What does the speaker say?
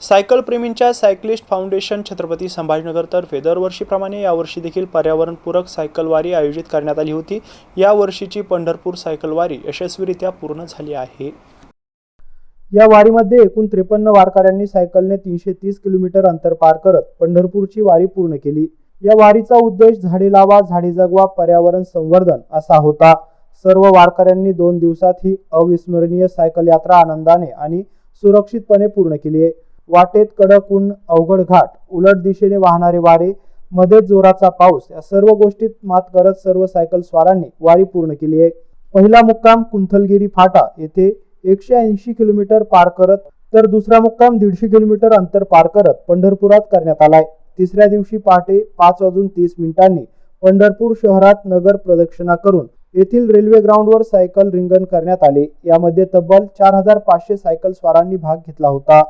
सायकलप्रेमींच्या सायक्लिस्ट foundation Chhatrapati संभाजीनगरतर्फे दरवर्षीप्रमाणे यावर्षी देखील पर्यावरणपूरक सायकलवारी आयोजित करण्यात आली होती. या वर्षीची पंढरपूर सायकलवारी यशस्वीरित्या पूर्ण झाली आहे. या वारीमध्ये एकूण त्रेपन्न वारकऱ्यांनी सायकलने तीनशे तीस किलोमीटर अंतर पार करत पंढरपूरची वारी पूर्ण केली. या वारीचा उद्देश झाडे लावा झाडे जगवा पर्यावरण संवर्धन असा होता. सर्व वारकऱ्यांनी दोन दिवसात ही अविस्मरणीय सायकल यात्रा आनंदाने आणि सुरक्षितपणे पूर्ण केली आहे. वाटेत कडक ऊन अवघड घाट उलट दिशेने वाहणारे वारे मध्येच जोराचा पाऊस या सर्व गोष्टीत मात करत सर्व सायकल स्वारांनी वारी पूर्ण केली आहे. पहिला मुक्काम कुंथलगिरी फाटा येथे एकशे ऐंशी किलोमीटर पार करत तर दुसरा मुक्काम दीडशे किलोमीटर अंतर पार करत पंढरपुरात करण्यात आलाय. तिसऱ्या दिवशी पहाटे पाच वाजून तीस मिनिटांनी पंढरपूर शहरात नगर प्रदक्षिणा करून येथील रेल्वे ग्राउंडवर सायकल रिंगण करण्यात आले. यामध्ये तब्बल चार हजार पाचशे सायकल स्वारांनी भाग घेतला होता.